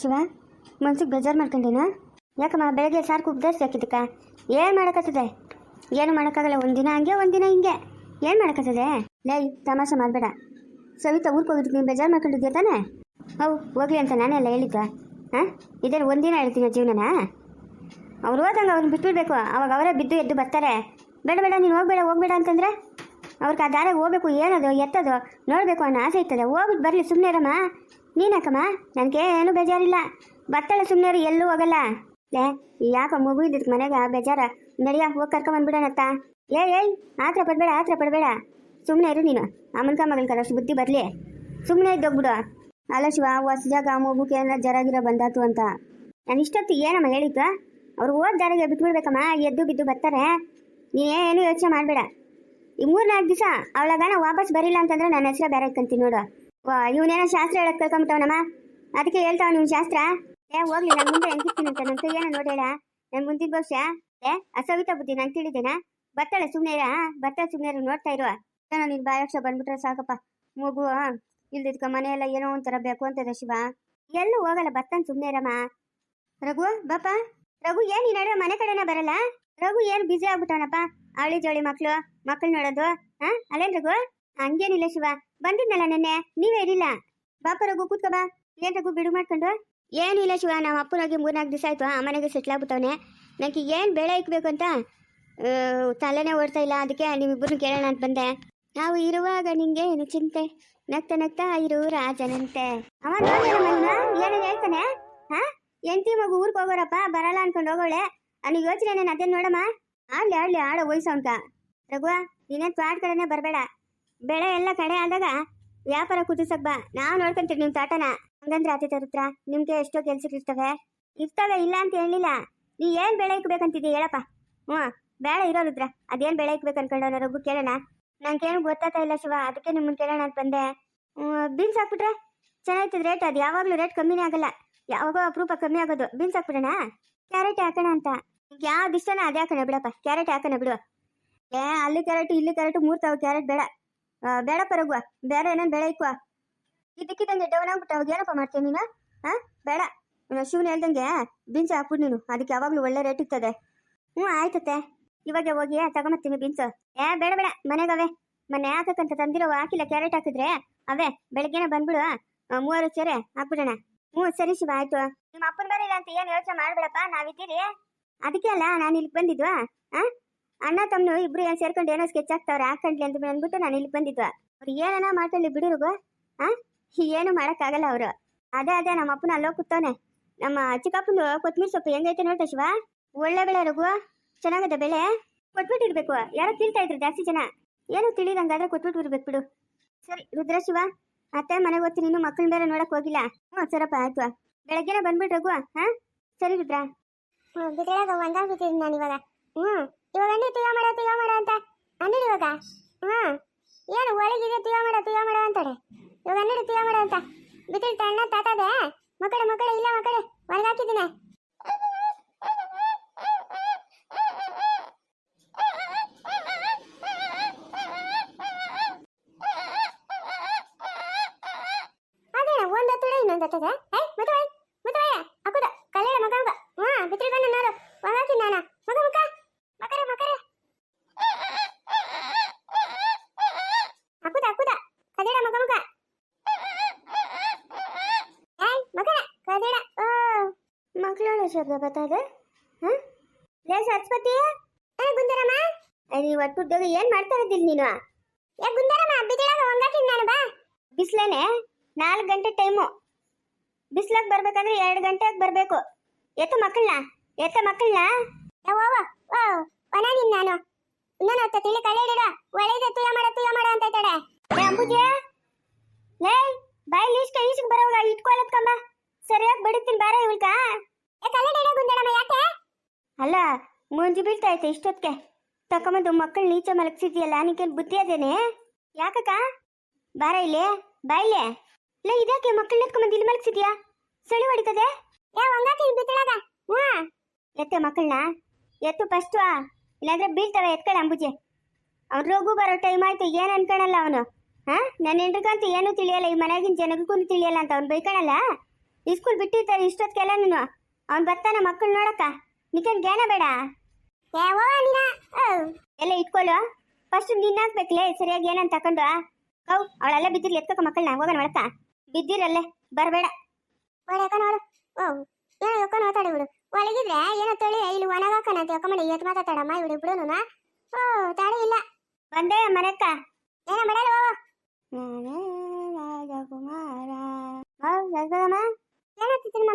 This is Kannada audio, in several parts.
ಶಿವ, ಮನ್ಸಿಗೆ ಬೇಜಾರು ಮಾಡ್ಕೊಂಡೇನಾ? ಯಾಕಮ್ಮ, ಬೆಳಗ್ಗೆ ಸಾರ್ ಕುಗ್ದರ್ಸಿ ಏನು ಮಾಡೋಕತ್ತದೆ? ಏನು ಮಾಡೋಕ್ಕಾಗಲ್ಲ ಒಂದಿನ ಹಂಗೆ ಒಂದಿನ ಹಿಂಗೆ. ಏನು ಮಾಡೋಕತ್ತದೆ? ಲೈ, ತಮಾಷೆ ಮಾಡಬೇಡ. ಸವಿತಾ ಊರಿಗೆ ಹೋಗಿದ್ದು ನೀನು ಬೇಜಾರು ಮಾಡ್ಕೊಂಡಿದ್ಯಾ ತಾನೆ? ಹೌ, ಹೋಗ್ಲಿ ಅಂತ ನಾನೆಲ್ಲ ಹೇಳಿದ್ದ. ಹಾಂ ಇದೇನು ಒಂದಿನ ಹೇಳ್ತೀನಿ ಜೀವನನ? ಅವ್ರು ಹೋದಂಗೆ ಅವ್ರನ್ನ ಬಿಟ್ಬಿಡ್ಬೇಕು. ಅವಾಗ ಅವರೇ ಬಿದ್ದು ಎದ್ದು ಬರ್ತಾರೆ. ಬೇಡ ಬೇಡ, ನೀನು ಹೋಗ್ಬೇಡ ಹೋಗ್ಬೇಡ ಅಂತಂದರೆ? ಅವ್ರಿಗೆ ಆ ದಾರಿಗೆ ಹೋಗ್ಬೇಕು, ಏನದು, ಎತ್ತದು, ನೋಡಬೇಕು ಅನ್ನೋ ಆಸೆ ಇರ್ತದೆ. ಹೋಗ್ಬಿಟ್ಟು ಬರಲಿ ಸುಮ್ಮನೆ ಇರಮ್ಮ. ನೀನಕ್ಕಮ್ಮ ನನಗೆ ಏನು ಬೇಜಾರಿಲ್ಲ. ಬತ್ತಳ ಸುಮ್ಮನೆ ಎಲ್ಲೂ ಹೋಗಲ್ಲ. ಲೇ ಯಾಕ ಮಗು ಇದ್ದಿದ್ದು ಮನೆಗೆ ಬೇಜಾರ. ನಡಿಯ, ಹೋಗಿ ಕರ್ಕೊಂಬಂದ್ಬಿಡೋಣತ್ತ ಏಯ್ ಏಯ್, ಆತ್ರ ಪಡಬೇಡ ಆತ್ರ ಪಡಬೇಡ. ಸುಮ್ಮನೆ ಇರು ನೀನು. ಅಮ್ಮನ್ಕ ಮಗನ ಅಷ್ಟು ಬುದ್ಧಿ ಬರಲಿ. ಸುಮ್ಮನೆ ಇದ್ದೋಗ್ಬಿಡು ಅಲ್ಲ ಶಿವ ಹೊಸ ಜಾಗ ಮಗುಗೆ ಏನೋ ಜರಾಗಿರ ಬಂದಾತು ಅಂತ. ನಾನು ಇಷ್ಟೊತ್ತು ಏನಮ್ಮ ಹೇಳಿದ್ದ? ಅವ್ರು ಹೋದ ದಾರಿಗೆ ಬಿಟ್ಬಿಡ್ಬೇಕಮ್ಮ, ಎದ್ದು ಬಿದ್ದು ಬರ್ತಾರೆ. ನೀನೇನು ಯೋಚನೆ ಮಾಡಬೇಡ. ಈ ಮೂರ್ನಾಲ್ಕು ದಿವಸ ಅವಳಗಾನ ವಾಪಸ್ ಬರಿಲ್ಲ ಅಂತಂದ್ರೆ ನನ್ನ ಹೆಸರು ಬೇರೆ ಕಂತೀನಿ ನೋಡು. ಇವನೇನೋ ಶಾಸ್ತ್ರ ಹೇಳಕ್ ಕಳ್ಕೊಂಬಿಟ್ಟವನಮ್ಮ ಅದಕ್ಕೆ ಹೇಳ್ತಾವ ನಿಮ್ ಶಾಸ್ತ್ರ? ಏ, ಹೋಗ್ಲಿ, ನಾನು ಮುಂದೆ ಹೆಂಗಿರ್ತೀನಿ ಅಂತ ನಂತ ಏನೋ ನೋಡೇಳ ನನ್ ಮುಂದಿನ ಭವಿಷ್ಯ ಏ ಅಸವಿತ ಬುದ್ಧಿ, ನಂಗೆ ತಿಳಿದೇನಾ? ಬರ್ತಾಳೆ ಸುಮ್ಮನೆ ಇರ ಬರ್ತಾಳೆ ಸುಮ್ಮನೆ ನೋಡ್ತಾ ಇರುವ ಏನೋ ನೀನು ಬಾಯಕ್ಷ ಬಂದ್ಬಿಟ್ರೆ ಸಾಕಪ್ಪ. ಮಗು ಇಲ್ದಿದ್ಕ, ಮನೆಯೆಲ್ಲ ಏನೋ ಒಂಥರ ಬೇಕು ಅಂತದ ಶಿವ. ಎಲ್ಲೂ ಹೋಗಲ್ಲ, ಬರ್ತಾನೆ ಸುಮ್ಮನೆ ಇರಮ್ಮ. ರಘು, ಬಾಪ. ರಘು, ಏನ್ ಈ ನಡುವೆ ಮನೆ ಕಡೆನ ಬರಲ್ಲ? ರಘು, ಏನ್ ಬಿಸಿ ಆಗ್ಬಿಟ್ಟವನಪ್ಪ? ಅವಳಿ ಜೋಳಿ ಮಕ್ಳು ಮಕ್ಳು ನೋಡೋದು ಹಾ ಅಲ್ಲೇನ್ ರಘು? ಹಂಗೇನಿಲ್ಲ ಶಿವ. ಬಂದಿದ್ನಲ್ಲ ನೆನ್ನೆ. ನೀವೇ ಇರಿಲ್ಲ ಬಾಪ ಕೂತ್ಕೋ ಬಾ. ಏನ್ ಬಿಡು ಮಾಡ್ಕೊಂಡು? ಏನಿಲ್ಲ ಶಿವ ನಮ್ಮ ಅಪ್ಪನಾಗಿ ಮೂರ್ನಾಲ್ಕು ದಿವಸ ಆಯಿತು. ಆ ಮನೆಗೆ ಸೆಟ್ಲ್ ಆಗ್ಬಿಟ್ಟವನೆ. ನನಗೆ ಏನು ಬೆಳೆ ಇಕ್ಬೇಕು ಅಂತ ತಲೆನೇ ಓಡ್ತಾ ಇಲ್ಲ. ಅದಕ್ಕೆ ನಿಮ್ಮಿಬ್ಬರನ್ನ ಕೇಳೋಣ ಅಂತ ಬಂದೆ. ನಾವು ಇರುವಾಗ ನಿಂಗೆ ಏನು ಚಿಂತೆ? ನಗ್ತಾ ನಗ್ತಾ ಇರು ರಾಜನಂತೆ. ಅವ ಏನೇನು ಹೇಳ್ತಾನೆ? ಹಾ? ಎಂಟಿ ಮಗು ಊರಿಗೆ ಹೋಗೋರಪ್ಪ, ಬರಲ್ಲ ಅನ್ಕೊಂಡು ಹೋಗೋಳೆ. ಅವ್ನಿಗೆ ಯೋಚನೆ ನಾನು ಅದೇನು ನೋಡಮ್ಮ? ಆಡ್ಲಿ ಆಡ್ಲಿ ಆಡೋ ವಯಸ್ಸು ಅಂತ ರಘುವ ನೀನೇ ತ್ವಾಟ ಕಡೆನೇ ಬರಬೇಡ. ಬೆಳೆ ಎಲ್ಲ ಕಡೆ ಆದಾಗ ವ್ಯಾಪಾರ ಕುದಿಸಕ್ ಬಾ. ನಾವು ನೋಡ್ಕೊಂತೀವಿ ನಿಮ್ಮ ತೋಟನ. ಹಂಗಂದ್ರೆ ಅತಿ ತರುತ್ರ ನಿಮ್ಗೆ ಎಷ್ಟೋ ಕೆಲ್ಸಕ್ಕೆ ಇರ್ತವೆ. ಇಲ್ಲ ಅಂತ ಹೇಳಿಲ್ಲ ನೀ ಏನ್ ಬೆಳೆ ಇಕ್ಬೇಕಂತಿದ್ದಿ ಹೇಳಪ್ಪ. ಹ್ಞೂ, ಬೇಡ ಇರೋರುದ್ರ ಅದೇನ್ ಬೆಳೆ ಇಕ್ಬೇಕು ಅನ್ಕೊಂಡವನ ರಘು ಕೇಳೋಣ. ನಂಗೇನು ಗೊತ್ತಾಗ್ತಾ ಇಲ್ಲ ಶಿವ, ಅದಕ್ಕೆ ನಿಮ್ಮನ್ನ ಕೇಳೋಣ ಅಂತ ಬಂದೆ. ಬೀನ್ಸ್ ಹಾಕ್ಬಿಟ್ರೆ? ಚೆನ್ನಾಗ್ತದ ರೇಟ್. ಅದು ಯಾವಾಗಲೂ ರೇಟ್ ಕಮ್ಮಿನೇ ಆಗಲ್ಲ. ಯಾವಾಗೋ ಅಪರೂಪ ಕಮ್ಮಿ ಆಗೋದು. ಬೀನ್ಸ್ ಹಾಕ್ಬಿಡೋಣ? ಕ್ಯಾರೆಟ್ ಹಾಕೋಣ ಅಂತ. ಯಾವ್ದು ಇಷ್ಟನ ಅದೇ ಹಾಕೋಣ ಬಿಡಪ್ಪ. ಕ್ಯಾರೆಟ್ ಹಾಕೋಣ ಬಿಡು. ಏ, ಅಲ್ಲಿ ಕ್ಯಾರೆಟ್, ಇಲ್ಲಿ ಕ್ಯಾರೆಟ್, ಮೂರು ತಾವು ಕ್ಯಾರೆಟ್ ಬೇಡ. ಆ, ಪರಗುವ ಬೇರೆ ಏನೇನು ಬೇಡ ಇಕ್ಕುವ ಇದಕ್ಕಿದ್ದಂಗೆ ಡೌನ್ ಆಗ್ಬಿಟ್ಟು ಅವಾಗ ಏನಪ್ಪ ಮಾಡ್ತೀನಿ ನೀನು? ಹಾ ಬೇಡ. ಶಿವನ ಹೇಳ್ದಂಗೆ ಬೀನ್ಸ್ ಹಾಕ್ಬಿಡು ನೀನು. ಅದಕ್ಕೆ ಯಾವಾಗಲೂ ಒಳ್ಳೆ ರೇಟ್ ಇರ್ತದೆ. ಹ್ಞೂ ಆಯ್ತತೆ ಇವಾಗ ಹೋಗಿ ತಗೊಂಬತ್ತೀನಿ ಬೀನ್ಸ್. ಏ ಬೇಡ ಬೇಡ. ಮನೆಗವೆ ಮೊನ್ನೆ ಹಾಕಕ್ಕಂತ ತಂದಿರೋ ಹಾಕಿಲ್ಲ ಕ್ಯಾರೆಟ್ ಹಾಕಿದ್ರೆ ಅವೇ ಬೆಳಗ್ಗೆನೆ ಬಂದ್ಬಿಡು. ಮೂವರು ಸೇರೆ ಹಾಕ್ಬಿಡೋಣ. ಹ್ಞೂ ಸರಿ ಶಿವ ಆಯ್ತು. ನಿಮ್ಮ ಅಪ್ಪನ ಬರಲಿಲ್ಲ ಅಂತ ಏನು ಯೋಚನೆ ಮಾಡ್ಬೇಡಪ್ಪ? ನಾವಿದ್ದೀರಿ? ಅದಕ್ಕೆ ಅಲ್ಲ ನಾನು ಇಲ್ಲಿ ಬಂದಿದ್ವಾ ಆ? ಅಣ್ಣ ತಮ್ಮನು ಇಬ್ರು ಏನು ಸೇರ್ಕೊಂಡು ಏನೋ ಸ್ಕೆಚ್ ಹಾಕ್ತಾವ್ರೆ ಹಾಕೊಂಡ್ಲಿ ಅಂತ ಅಂದ್ಬಿಟ್ಟು ನಾನು ಇಲ್ಲಿ ಬಂದಿದ್ವ. ಅವ್ರು ಏನನ ಮಾಡ್ಕೊಳ್ಳಿ ಬಿಡಿರುಗು ಆ? ಏನು ಮಾಡೋಕ್ಕಾಗಲ್ಲ ಅವರು. ಅದೇ ಅದೇ ನಮ್ಮ ಅಪ್ಪನ ಅಲ್ಲೋ ಕೂತವನೆ. ನಮ್ಮ ಚಿಕ್ಕಪ್ಪಂದು ಕೊತ್ತಂಬರಿ ಸೊಪ್ಪು ಹೆಂಗೈತೆ ನೋಡ್ತಾ ಶಿವ? ಒಳ್ಳೆ ಬೆಳೆ ರಘು ಚೆನ್ನಾಗದ ಬೆಳೆ? ಕೊಟ್ಬಿಟ್ಟಿರ್ಬೇಕು. ಯಾರೋ ತಿಳ್ತಾ ಇದ್ರು ಜಾಸ್ತಿ ಜನ. ಏನು ತಿಳಿದಂಗಾದ್ರೆ ಕೊಟ್ಬಿಟ್ಟಿರ್ಬೇಕು ಬಿಡು. ಸರಿ ರುದ್ರ ಶಿವ ಅತ್ತೆ ಮನೆಗೆ ಹೋಗ್ತೀನಿ ಇನ್ನು ಮಕ್ಕಳ ಬೇರೆ ನೋಡಕ್ ಹೋಗಿಲ್ಲ. ಹ್ಞೂ ಸರಪ್ಪ ಆಯ್ತು. ಬೆಳಗ್ಗೆನೆ ಬಂದ್ಬಿಟ್ಟು ರಘು ಹಾ ಸರಿ ರುದ್ರ. ಹ್ಞೂ ಬಿದ್ರಾಗ ಒಂದಾಗ್ಬಿಟ್ಟಿದ್ದೀನಿ ನಾನು ಇವಾಗ. ಹ್ಞೂ ಇವಾಗ ಅಂಡಿ ತುಯ ಮಾಡ ತುಯ ಮಾಡ ಅಂತ. ಅಂದಿಡಿ ಇವಾಗ? ಹಾ. ಏನು, ಒಳಗಿದೆ ತುಯ ಮಾಡ ತುಯ ಮಾಡ ಅಂತಾಳೆ. ಇವಾಗ ಅಂದಿಡಿ ತುಯ ಮಾಡ ಅಂತ. ಬಿತ್ತಿಲ್ ತಣ್ಣ ತಾತದೆ? ಮಕ್ಕಳು ಮಕ್ಕಳು, ಇಲ್ಲ ಮಕ್ಕಳು ಒಳಗಾಕಿದ್ದೀನಿ ಅದೇ ಒಂದ್ ಹತ್ತಿರ ಇನ್ನೊಂದ್ ಹತ್ತದ? ಏ ಮುತ್ತುವೈ ಮುತ್ತುವಯ್ಯ ಹಾಕುದ. ಕಲ್ಯಾಣ ಮಗ ಹಾ ಬಿತ್ತಿಲ್ ಬಂದು ನೋಡು ಒಳಗಾಕಿ ನಾನ ಮಗ ಮಗ ಮಕರೆ ಮಕರೆ ಅಕ್ಕುದ ಅಕ್ಕುದ ಕಲ್ಯಾಣ ಮಗ ಮಗ ಏಯ್ ಮಗನ ಕಲ್ಯಾಣ ಓ ಮಕ್ಕಳು ಶಬ್ದ ಬರ್ತದೆ ಹಾ? ಸರಸ್ವತಿ! ಏ ಗುಂದರಮ್ಮ ನೀವು ಒಟ್ಟುದ್ದಾಗ ಏನು ಮಾಡ್ತಾ ನೀನು? ಏ ಗುಂದರಮ್ಮ ಬಿತ್ತಿಳಾಗ ಒಂಗಾಕಿನ್ ನಾನು, ಬಾ. ಬಿಸ್ಲೇನೆ, ನಾಲ್ಕು ಗಂಟೆ ಟೈಮು. ಬಿಸ್ಲಾಗ ಬರ್ಬೇಕಂದ್ರೆ ಎರಡು ಗಂಟೆಗೆ ಬರ್ಬೇಕು. ಎತ್ತ ಮಕ್ಕಳನ್ನ ಎತ್ತ ಮಕ್ಕಳನ್ನ ಓವ ಓ ಒಣಗಿನ್ ನಾನು ನಾನು. ತುಯ ಮಾಡ ತುಯ ಮಾಡ ಅಂತ ಇದ್ದಾಳೆ. ಏ, ಅಂಬುಜೆ! ಲೇ, ಬಾಯಿ ಈಸ್ಕ ಈಸ್ಕ ಬರೋವಾಗ ಇಟ್ಕೊಳತ್ಕಮ್ಮ ಸರಿಯಾಗಿ ಬಡಿತೀನಿ, ಬಾರ ಇವಳ್ಕ. ಅಲ್ಲ ಮುಂಜಿ ಬೀಳ್ತಾ ಐತೆ ಇಷ್ಟೊತ್ತಿಗೆ. ತಕೊಂಬಂದು ಮಕ್ಕಳು ನೀಚ ಮಲಗಿಸಿದ್ಯಲ್ಲ ನಿನ್ಗೇನು ಬುದ್ಧಿ ಅದೇನೆ? ಯಾಕಕ್ಕ? ಬಾರ ಇಲ್ಲಿ ಬಾಯಿಲೆ ಇಲ್ಲ. ಲೇ ಇದ್ಯಾಕೆ ಮಕ್ಕಳನ್ನ ಎತ್ಕೊಂಬಂದು ಇಲ್ಲಿ ಮಲಗಿಸಿದ್ಯಾ? ಸಳಿ ಹೊಡಿತದೆ? ಎತ್ತೆ ಮಕ್ಕಳನ್ನ? ಎತ್ತು ಫಸ್ಟು ಇಲ್ಲಾಂದ್ರೆ ಬೀಳ್ತಾವೆ ಎತ್ಕೊಳ್ಳ ಅಂಬುಜೆ. ಅವ್ನ ರೋಗು ಬರೋ ಟೈಮ್ ಆಯ್ತು ಏನು ಅನ್ಕೊಳಲ್ಲ ಅವನು? ಹಾ? ನನ್ನ ಹೆಂಡ್ರಿಗಂತೂ ಏನೂ ತಿಳಿಯಲ್ಲ ಈ ಮನೆಗಿನ ಜನಕ್ಕೂ ತಿಳಿಯಲ್ಲ ಅಂತ ಅವ್ನು ಬೈಕೊಳಲ್ಲ ಇಸ್ಕೂಲ್ ಬಿಟ್ಟಿರ್ತಾರೆ ಇಷ್ಟೊತ್ತಿಗೆಲ್ಲ ನೀನು. ಅವ್ನು ಬರ್ತಾನ ಮಕ್ಕಳು ನೋಡಕ್ಕ. ನಿಕನ್ ಜ್ಞಾನ ಬೇಡ. ಓ ನೀನ. ಎಲ್ಲ ಇಟ್ಕೊಳ್ಳು ಫಸ್ಟ್ ನಿನ್ನ ಹಾಕ್ಬೇಕಲೇ ಸರಿಯಾಗಿ ಏನಂತ ತಕೊಂಡು. ಕೌ ಅವಳೆಲ್ಲ ಬಿದ್ದಿರ್ಲಿ ಎತ್ಕೋಕ ಮಕ್ಕಳನ್ನ. ಹೋಗೋಣ ಒಳಕ ಬಿದ್ದಿರಲ್ಲೇ ಬರಬೇಡ. ಒಳ್ಳೆ ಕಣ ನೋಡು ಓ ಏನೋ ಮಾತಾಡಿ ಬಿಡು. ಒಳಗಿದ್ರೆ ಏನೋ ತೊಳಿ ಇಲ್ಲಿ ಒಣಗಾಕನ ಅಂತ ಯೋಕಮನೆ ಎತ್ ಮಾತಾಡಮ್ಮ ಇವಳು ಇಬ್ರು ಓ ತಾಳಿ ಇಲ್ಲ. ಬಂದೆ ಮನೆಕ್ಕ ಏನ ಮಾಡಲ್ಲ ಓ ರಾಜಕುಮಾರ. ರಾಜಕುಮಾರ. ಏನಂತಿದ್ದೀನಿ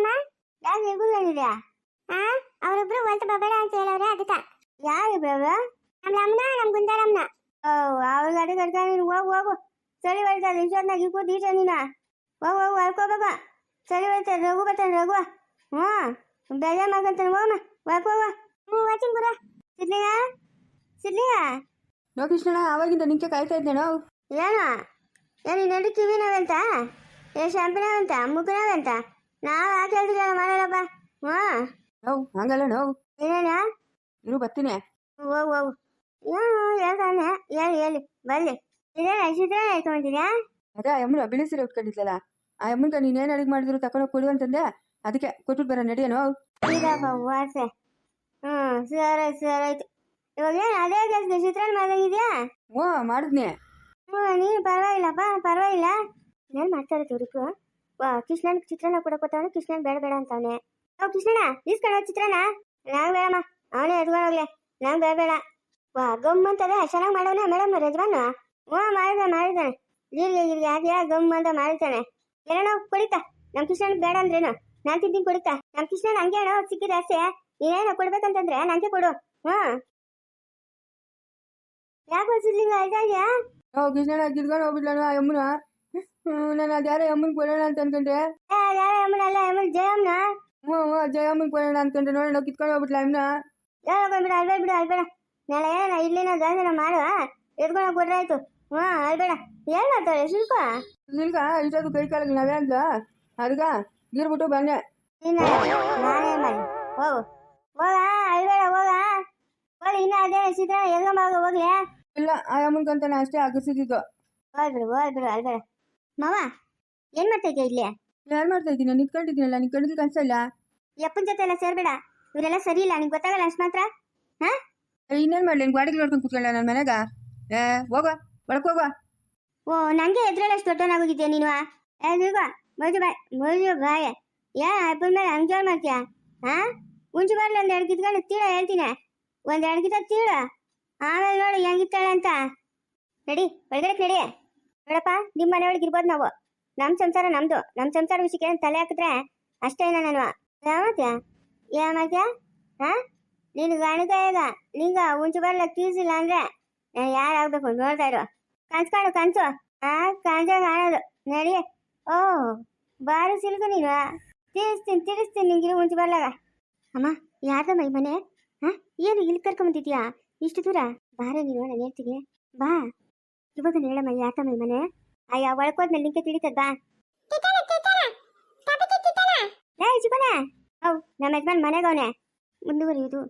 ಹಾ ಆ? ಅವರಿಬ್ರು ಹೊಲ್ತು ಬಬೇಡ ಅಂತ ಹೇಳವ್ರೆ ಅದಕ್ಕ. ಯಾರಿಬ್ರು ನಮ್ ಅಮ್ಮನ ನಮ್ ಗುಂದಾರಮ್ಮನ ಓ ಅವ್ರ ಗಾಡಿ ಕರ್ಕ ನೀನು ಹೋಗು ಹೋಗು. ಸರಿ ಬರ್ತದೆ ಇಷ್ಟೊತ್ತಾಗಿ ಕೂತು ದೀಟ ನೀನ. ಹೋಗು ಹೋಗು ಹೊರ್ಕೋಬೇಕು ಚಳಿ ಬರ್ತಾನೆ ರಘು ಬರ್ತಾನೆ ರಘು. ಹ್ಞೂ. ಬೇಜಾರು ಮಾಡ್ಕೊಂತಾನೆ ಹೋಗಮ್ಮ ಹೋಗು ಹ್ಞೂ ವಾಚಿಂಗ್ ಗುರು. ಸಿದ್ಲಿಂಗ ಸಿದ್ಲಿಂಗ ನೋ ಕೃಷ್ಣಣ್ಣ ಆವಾಗಿಂದ ನಿಂಗೆ ಕಾಯ್ತಾ ಇದ್ದೆ ನಾವು ಏನು ಏನು ನಡು ಕಿವಿ ನಾವಂತ? ಏ ಮುಗ್ಗು ಮುಖನವಂತ ನಾವು ಆಟ ಕೆಲಸ ಮಾಡಲ್ಲಪ್ಪ ಹ್ಞೂ ನೋವು ಹಂಗಲ್ಲ ನೋವು. ಏನೇನ? ಇರು ಬರ್ತೀನಿ. ಓ ಓ ಏನು ಹೇಳ್ತಾನೆ. ಹೇಳಿ ಹೇಳಿ ಬಲ್ಲಿ ಇದೇನ ಚಿತ್ರ ಇಟ್ಕೊಂಡಿದ್ಯಾ? ಅದೇ ಆ ಅಮ್ಮನ ಬಿಳಿ ಸೀರೆ ಉಟ್ಕೊಂಡಿದ್ಲಲ್ಲ ಆ ಅಮ್ಮನ್ಗೆ ನೀನೇನು ಅಡುಗೆ ಮಾಡಿದ್ರು ತಗೊಂಡೋಗಿ ಕೊಡು ಅಂತಂದೆ. ಅದಕ್ಕೆ ಕೊಟ್ಬಿಟ್ಟು ಬರ ನಡಿಯ ನೋವು. ಇದಪ್ಪ ವಾಸೆ. ಹ್ಞೂ ಸರಿ ಸರಿ ಆಯ್ತು. ಇವಾಗ ಏನು ಅದೇ ಕೆಲಸ ಚಿತ್ರಾನ್ನ ಮಾಡಿದ್ಯಾ ಹ್ಞೂ ಮಾಡಿದ್ನಿ. ಹ್ಞೂ ನೀನು ಪರವಾಗಿಲ್ಲಪ್ಪ ಪರವಾಗಿಲ್ಲ. ಏನು ಮಾಡ್ತಾರೆ ತುರುಕು ವಾ ಕೃಷ್ಣನ್ ಚಿತ್ರನ ಕೂಡ ಕೊಟ್ಟವನು, ಕೃಷ್ಣನ್ ಬೇಡ ಬೇಡ ಅಂತವನೆ. ಓ, ಕೃಷ್ಣಣ್ಣ ಇಸ್ಕೊಂಡ ಚಿತ್ರನ. ನಾವ್ ಬೇಡಮ್ಮ, ಅವನೇ ಎತ್ಕೊಂಡು ಹೋಗ್ಲಿ ನಂಗೆ ಬೇಡ ಬೇಡ. ವಾ ಗಮ್ ಅಂತದ ಚೆನ್ನಾಗಿ ಮಾಡವನೆ ಮೇಡಮ್ ರಜವಾನ ಹ್ಞೂ, ಮಾಡಿದ ಮಾಡಿದ್ದಾನೆ ಜೀರಿಗೆ ಗಿರಿಗೆ ಹಾಕಿ ಗಮ್ ಅಂತ ಮಾಡಿದ್ದಾನೆ. ಏನೋ ಕುಡಿತಾ? ನಮ್ ಕೃಷ್ಣನ್ ಬೇಡ ಅಂದ್ರೇನು? ನಾನ್ ತಿಂತೀನಿ ಕುಡಿತಾ. ನಮ್ ಕೃಷ್ಣನ್ ಹಂಗೆ ಏನೋ ಸಿಕ್ಕಿದ ಆಸೆ. ನೀನೇನೋ ಕೊಡ್ಬೇಕಂತಂದ್ರೆ ನಂಗೆ ಕೊಡು. ಹ್ಞೂ. ಯಾಕೆ ಸಿದ್ಲಿಂಗ ಆಯ್ತಾ ಇದೆಯಾ? ಓ, ಕೃಷ್ಣಣ್ಣ, ಕಿತ್ಕೊಂಡು ಹೋಗ್ಬಿಟ್ಲನು ಆ ಅಮ್ಮನ ನಾನು ಅದ್ಯಾರೋ ಅಮ್ಮನ್ ಕೊಡೋಣ ಅಂತ ಅನ್ಕೊಂಡೆ ಯಾರ ಅಮ್ಮನಲ್ಲ ಅಮ್ಮನ ಜಯಮ್ಮನ ಹ್ಞೂ ಹ್ಞೂ ಜಯ ಅಮ್ಮನ್ ಕೊಡೋಣ ಅನ್ಕೊಂಡೆ ನೋಡಿ ನಾವು ಕಿತ್ಕೊಂಡು ಹೋಗ್ಬಿಟ್ಲ ಅಮ್ಮನ ಯಾರ ಬಿಡು ಅಲ್ಬೇಡ ಬಿಡು ಅಲ್ಬೇಡ ನಾಳೆ ನಾ ಇಲ್ಲಿನ ದಾಸನ ಮಾಡುವ ಎತ್ಕೊಂಡು ಕೊಟ್ರಾಯ್ತು ಹ್ಞೂ ಅಲ್ಬೇಡ ಏನ್ ಮಾಡ್ತಾಳೆ ಶಿಲ್ಪ? ನಿಲ್ಗ ಇಷ್ಟೊತ್ತು ಕೈ ಕಾಲಿಗೆ ನಾವೇ ಅಂತ ಅದಕ್ಕ ಗೀರ್ಬಿಟ್ಟು ಬಂದೆ. ಇನ್ನ ನಾನೇನ್ ಮಾಡಿ. ಹೋಗು. ಹೋಗ ಅಲ್ಬೇಡ ಹೋಗ. ಹೋಗಿ ಇನ್ನ ಅದೇ ಚಿತ್ರ ಎಲ್ಗಮ್ಮಾಗ ಹೋಗ್ಲಿ. ಇಲ್ಲ ಆ ಅಮ್ಮನ್ಕಂತಾನೆ ಅಷ್ಟೇ ಅಗಸಿದ್ದು ಹೋಗ್ಬಿಡು ಹೋಗ್ಬಿಡು ಅಲ್ಬೇಡ ಮಾವ ಏನ್ ಮಾಡ್ತಾ ಇದೀಯ ಇಲ್ಲಿ? ಏನು ಮಾಡ್ತಾ ಇದ್ದೀನಿ? ನಿಂತ್ಕೊಂಡಿದ್ದೀನಲ್ಲ ನಿನ್ ಕಣ್ಣಿಗೆ ಕಾಣಿಸ್ತಾ ಇಲ್ಲ? ಯಪ್ಪನ ಜೊತೆ ಎಲ್ಲ ಸೇರ್ಬೇಡ ಇವರೆಲ್ಲ ಸರಿ ಇಲ್ಲ ನಿಂಗೆ ಗೊತ್ತಾಗಲ್ಲ ಅಷ್ಟು ಮಾತ್ರ ಹಾ? ಇನ್ನೇನು ಮಾಡಲಿ ನಿನ್ ಗಾಡಿಗೆ ನೋಡ್ಕೊಂಡು ಕೂತ್ಕೊಳ್ಳ ನನ್ನ ಮನೆಗ? ಏ ಹೋಗೋ ಒಳಕ್ ಹೋಗೋ ಓ ನಂಗೆ ಎದ್ರಲ್ಲಿ ಅಷ್ಟು ದೊಡ್ಡವನಾಗೋಗಿದ್ಯಾ ನೀನು ಎದ್ರಿಗೋ ಮಜು ಬಾಯ್ ಮಜು ಬಾಯ್. ಯಾ ಅಪ್ಪನ ಮೇಲೆ ಹಂಗೆ ಮಾಡ್ತೀಯ ಹಾ? ಮುಂಚೆ ಬರ್ಲಿ ಒಂದ್ ಎರಡು ಕಿತ್ಕೊಂಡು ತೀಳ ಹೇಳ್ತೀನಿ. ಒಂದ್ ಎರಡು ಕಿತ್ತ ತೀಳ ಆಮೇಲೆ ನೋಡು ಹೆಂಗಿತ್ತಾಳೆ ಅಂತ. ನಡಿ ಒಳಗಡೆ ನಡಿ. ನೋಡಪ್ಪ ನಿಮ್ಮ ಮನೆಯೊಳಗೆ ಇರ್ಬೋದು ನಾವು. ನಮ್ಮ ಸಂಸಾರ ನಮ್ದು. ನಮ್ಮ ಸಂಸಾರ ವಿಷಯಕ್ಕೆ ತಲೆ ಹಾಕಿದ್ರೆ ಅಷ್ಟೇ ನಾನು. ಯಾವತ್ಯ ಯಾ ಮಾಡ್ತೀಯ ಹಾ? ನೀನು ಗಣಕ ಈಗ ನಿಂಗ ಉಂಚು ಬರಲ ತೀರ್ಸಿಲ್ಲ ಅಂದ್ರೆ ನಾನು ಯಾರಾಗ್ಬೇಕು ನೋಡ್ತಾ ಇರೋ. ಕನ್ಸ್ಕಾಡು ಕನ್ಸು. ಆ, ಕನ್ಸ ಕಾಣೋದು. ನಡಿ. ಓ, ಬಾರಿ ಸಿಲ್ಕು ನೀನು. ತಿರ್ಸ್ತೀನಿ ತಿರ್ಸ್ತೀನಿ ನಿಂಗೆ ಉಂಚು ಬರ್ಲಾಗ. ಅಮ್ಮ, ಯಾರ್ದಮ್ಮ ಈ ಮನೆ? ಹಾ? ಏನು ಇಲ್ಲಿ ಕರ್ಕೊಂಬಂದಿದ್ಯಾ ಇಷ್ಟು ದೂರ? ಬಾರ ನೀನು, ನಾನು ಹೇಳ್ತೀನಿ. ಬಾ. ಇವಾಗ ಹೇಳಮ್ಮ ಯಾಕಮ್ಮ ಈ ಮನೆ. ಅಯ್ಯ ಒಳಕೋದ್ಮೇಲೆ ನಿಂಗೆ ತಿಳಿತದ ಲೇ ಚಿಕ್ಕನ ಹೌ ನಮ್ಮ ಯಜಮಾನ್ ಮನೆಗವನೆ ಮುಂದುವರಿಯುವುದು